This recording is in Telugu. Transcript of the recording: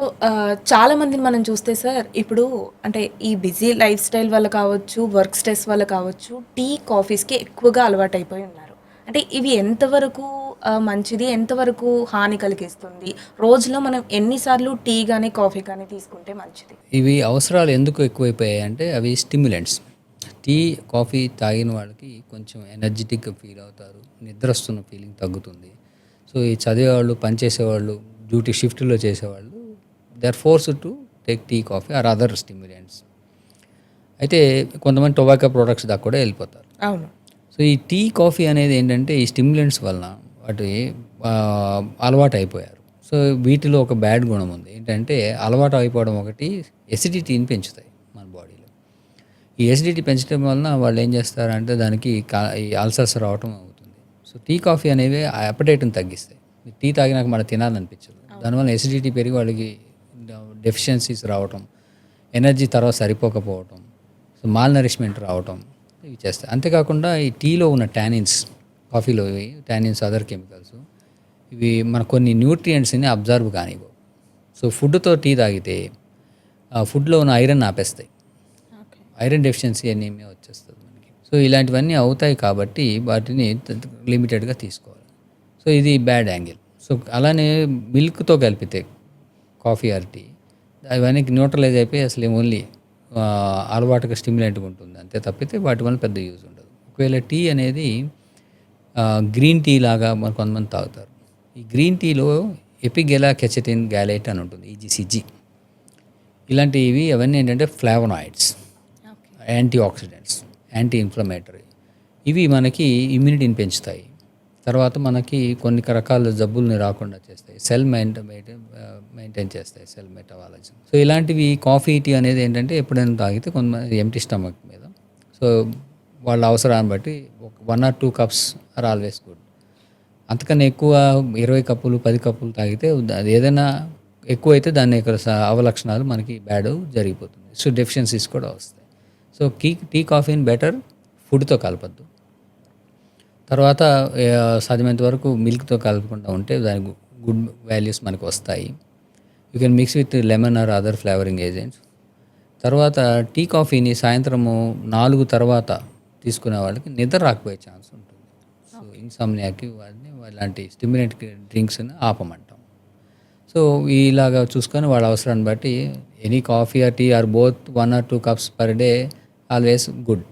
సో uh, చాలా మందిని మనం చూస్తే సార్ ఇప్పుడు అంటే ఈ బిజీ లైఫ్ స్టైల్ వల్ల కావచ్చు, వర్క్ స్ట్రెస్ వల్ల కావచ్చు, టీ, కాఫీస్‌కి ఎక్కువగా అలవాటైపోయి ఉన్నారు. అంటే ఇవి ఎంతవరకు మంచిది? ఎంతవరకు హాని కలిగిస్తుంది? రోజులో మనం ఎన్నిసార్లు టీ కానీ కాఫీ కానీ తీసుకుంటే మంచిది? ఇవి అవసరాలు ఎందుకు ఎక్కువైపోయాయి అంటే అవి స్టిమ్యులెంట్స్ టీ కాఫీ తాగిన వాళ్ళకి కొంచెం ఎనర్జెటిక్గా ఫీల్ అవుతారు నిద్ర వస్తున్న ఫీలింగ్ తగ్గుతుంది సో ఈ చదివేవాళ్ళు పనిచేసేవాళ్ళు డ్యూటీ షిఫ్ట్లో చేసేవాళ్ళు they are forced to take tea coffee or other stimulants అయితే కొంతమంది టొబాకో ప్రోడక్ట్స్ దాకా కూడా వెళ్ళిపోతారు. అవును. సో ఈ టీ కాఫీ అనేది ఏంటంటే ఈ స్టిమ్యులెంట్స్ వలన వాటి అలవాటు అయిపోయారు సో వీటిలో ఒక బ్యాడ్ గుణం ఉంది. ఏంటంటే అలవాటు అయిపోవడం ఒకటి ఎసిడిటీని పెంచుతాయి మన బాడీలో ఈ ఎసిడిటీ పెంచడం వలన వాళ్ళు ఏం చేస్తారంటే దానికి కా- ఈ అల్సర్స్ రావటం అవుతుంది. సో టీ కాఫీ అనేవి ఆ అపటైట్ని తగ్గిస్తాయి. టీ తాగినాక మన తినాలనిపించదు. దానివల్ల ఎసిడిటీ పెరిగి వాళ్ళకి డెఫిషియన్సీస్ రావటం ఎనర్జీ తర్వాత సరిపోకపోవటం సో మాల్ నరిష్మెంట్ రావటం ఇవి చేస్తాయి. అంతేకాకుండా ఈ టీలో ఉన్న టానిన్స్ కాఫీలో టానిన్స్ అదర్ కెమికల్స్ ఇవి మన కొన్ని న్యూట్రియంట్స్ని అబ్జర్వ్ కానివ్వవు. సో ఫుడ్తో టీ తాగితే ఆ ఫుడ్లో ఉన్న ఐరన్ ఆపేస్తాయి. ఐరన్ డెఫిషియన్సీ అనేమి వచ్చేస్తుంది మనకి. సో ఇలాంటివన్నీ అవుతాయి కాబట్టి వాటిని లిమిటెడ్గా తీసుకోవాలి. సో ఇది బ్యాడ్ యాంగిల్ సో అలానే మిల్క్తో కలిపితే కాఫీ ఆర్ టీ అవన్నీ న్యూట్రలైజ్ అయిపోయి అసలు ఓన్లీ అలవాటుగా స్టిమ్యులెంట్గా ఉంటుంది. అంతే తప్పితే వాటి వల్ల పెద్ద యూజ్ ఉండదు. ఒకవేళ టీ అనేది గ్రీన్ టీ లాగా మరి కొంతమంది తాగుతారు. ఈ గ్రీన్ టీలో ఎపిగెలా కెచటిన్ గ్యాలైట్ అని ఉంటుంది. ఈజీసీజీ ఇలాంటివి అవన్నీ ఏంటంటే flavonoids. Antioxidants anti inflammatory ఇవి మనకి ఇమ్యూనిటీని పెంచుతాయి. తర్వాత మనకి కొన్ని రకాల జబ్బుల్ని రాకుండా చేస్తాయి. సెల్ మెయింటైన్ మెయింటైన్ చేస్తాయి సెల్ మెటబాలజీ. సో ఇలాంటివి కాఫీ టీ అనేది ఏంటంటే ఎప్పుడైనా తాగితే కొంతమంది ఎంటీ స్టమక్ మీద. సో వాళ్ళ అవసరాన్ని బట్టి ఒక one or two cups or always good. అంతకన్నా ఎక్కువ ఇరవై కప్పులు పది కప్పులు తాగితే అది ఏదైనా ఎక్కువ అయితే దాని యొక్క స- అవలక్షణాలు మనకి బ్యాడ్ జరిగిపోతుంది. సో డెఫిషియన్సీస్ కూడా వస్తాయి. సో కీ టీ కాఫీని బెటర్ ఫుడ్తో కలపద్దు. తర్వాత సాధ్యమైనంత వరకు మిల్క్తో కలపకుండా ఉంటే దానికి గుడ్ వాల్యూస్ మనకు వస్తాయి. You can mix with lemon or other flavouring agents. తర్వాత టీ కాఫీని సాయంత్రము నాలుగు తర్వాత తీసుకునే వాళ్ళకి నిద్ర రాకపోయే ఛాన్స్ ఉంటుంది. సో ఇన్సామ్నియాకి వాటిని ఇలాంటి స్టిమ్యులెంట్ డ్రింక్స్ని ఆపమంటాం. సో ఇలాగా చూసుకొని వాళ్ళ అవసరాన్ని బట్టి any coffee or tea or both one or two cups per day always good.